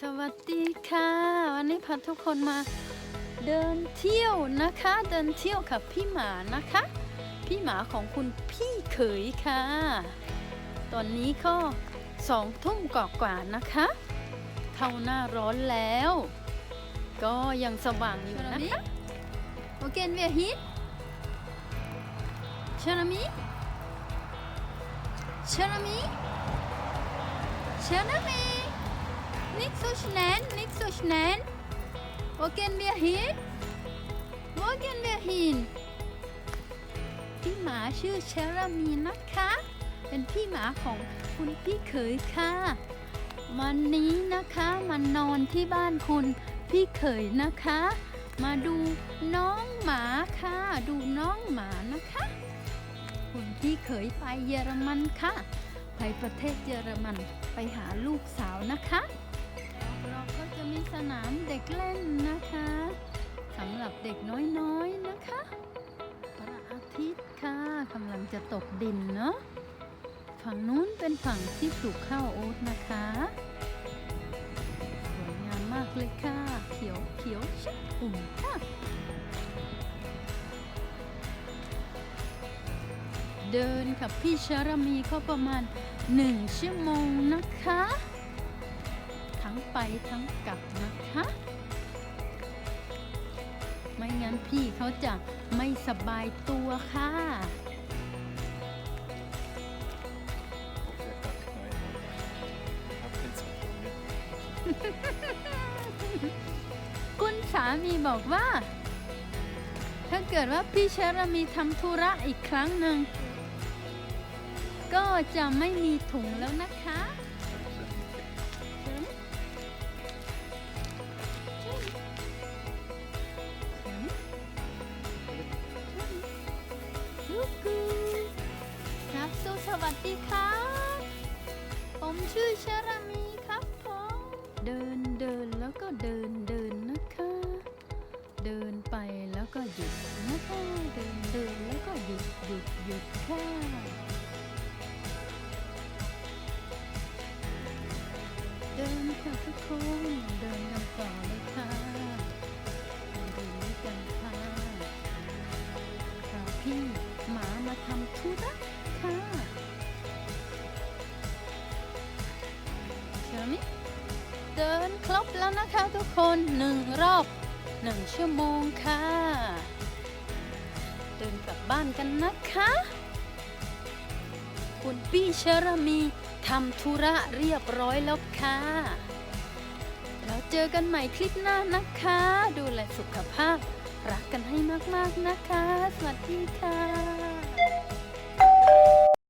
สวัสดีค่ะ วันนี้พาทุกคนมาเดินเที่ยวนะคะ เดินเที่ยวกับพี่หมานะคะ พี่หมาของคุณพี่เขยค่ะ ตอนนี้ก็สองทุ่มกว่าๆนะคะ เข้าหน้าร้อนแล้ว ก็ยังสว่างอยู่นะคะโอเคเวียฮิตเชนามิเชนามิ Tjena Nicht so schnell, nicht so schnell. Wo gehen wir hin? Wo gehen wir hin? พี่หมาชื่อเชอรามีนะคะ เป็นพี่หมาของคุณพี่เขยค่ะ วันนี้นะคะมานอนที่บ้านคุณพี่เขยนะคะ มาดูน้องหมาค่ะ ดูน้องหมานะคะ คุณพี่เขยไปเยอรมันค่ะ ไปประเทศเยอรมันไปหาลูกสาวนะคะ ก็จะมีสนามเด็กเล่นนะคะสำหรับเด็กน้อยๆนะคะพระอาทิตย์ค่ะกำลังจะตกดินเนาะฝั่งนู้นเป็นฝั่งที่ปลูกข้าวโอ๊ตนะคะสวยงามมากเลยค่ะ เขียวเขียวชอุ่มค่ะเดินกับพี่ชารามีก็ประมาณหนึ่งชั่วโมงนะคะ ทั้งไปทั้งกลับนะคะ ไม่งั้นพี่เขาจะไม่สบายตัวค่ะ คุณสามีบอกว่า ถ้าเกิดว่าพี่ชารามีทำธุระอีกครั้งหนึ่ง ก็จะไม่มีถุงแล้วนะคะ กกูครับสุสวัสดีครับ ผมชื่อชารามีครับผมเดินเดินแล้วก็เดินเดินนะคะ เดินไปแล้วก็หยุดนะคะเดินเดินแล้วก็หยุดหยุดหยุดค่ะเดินค่ะทุกคนเดินกันต่อเลยค่ะ ทำธุระค่ะเชื่อไหมเดินครบแล้วนะคะทุกคนหนึ่งรอบหนึ่งชั่วโมงค่ะ เดินกลับบ้านกันนะคะ คุณพี่เชรมีทำธุระเรียบร้อยแล้วค่ะแล้วเจอกันใหม่คลิปหน้านะคะ ดูแลสุขภาพ รักกันให้มากๆนะคะ สวัสดีค่ะ